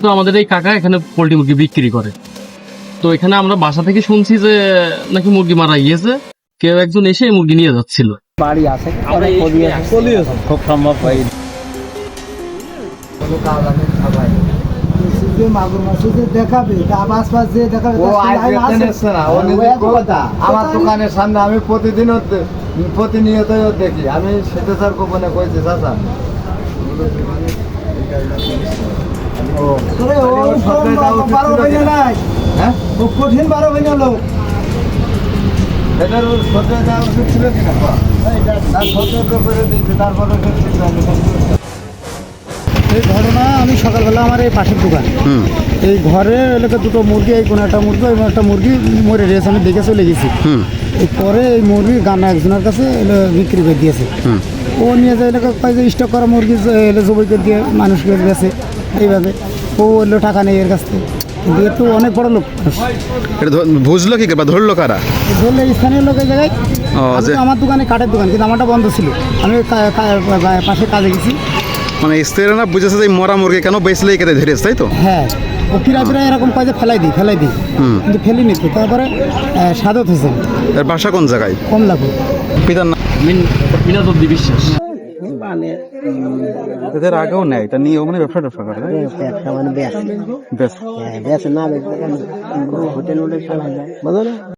তো আমাদের এই কাকা এখানে পোল্ট্রি মুরগি বিক্রি করে। তো এখানে আমরা বাসা থেকে শুনছি যে নাকি মুরগি মারা গিয়েছে। কেউ একজন এসে মুরগি নিয়ে যাচ্ছিল। বাড়ি আছে খুব সম্ভব হয়। যে মাগুর মাছ যে দেখাবে আবাস পাস যে দেখাবে ও। না। ও কথা। আমার দোকানের সামনে আমি প্রতিদিন প্রতিনিয়তই দেখি। আমি সেটা স্যার গোপনে কইছি চাচা। ও। বারো ভেঙে নাই। হ্যাঁ? ও কঠিন বারো ভেঙে লোক। এটার সরকারি দেওয়া উচিত ছিল কিনা বাহ। তার করে দিয়েছে তারপরে ঘটনা আমি সকালবেলা আমার এই পাশের দোকান। এই ঘরে এলাকা দুটো মুরগি এই কোনো একটা মুরগি ওই একটা মুরগি মরে রয়েছে আমি দেখে চলে গেছি। পরে এই মুরগি গানা একজনের কাছে বিক্রি করে দিয়েছে। ও নিয়ে যায় এলাকা কয় যে স্টক করা মুরগি জবাই করে দিয়ে মানুষকে বেছে এইভাবে। ও এলো টাকা নেই এর কাছ থেকে। দিয়ে তো অনেক বড় লোক এটা বুঝলো কি বা ধরলো কারা? ধরলে স্থানীয় লোকের জায়গায়। আমার দোকানে কাঠের দোকান কিন্তু আমারটা বন্ধ ছিল। আমি পাশে কাজে গেছি। মানে স্ত্রীরা না বুঝেছে যে মরা মুরগি কেন বেচলে কেটে ধরেছে তাই তো? হ্যাঁ ও ফিরা ফিরা এরকম কয় যে ফেলাই দিই ফেলাই দিই। কিন্তু ফেলিনি তো তারপরে সাদত হোসেন এর বাসা কোন জায়গায়? কম লাগু পিতার নাম? মিনাজুদ্দি বিশ্বাস। এদের আগেও নেয় এটা নিয়ে মানে ব্যবসা ট্যাবসা করে ব্যবসা মানে ব্যাস। বেশ না হোটেল হোটেল বুঝলো না?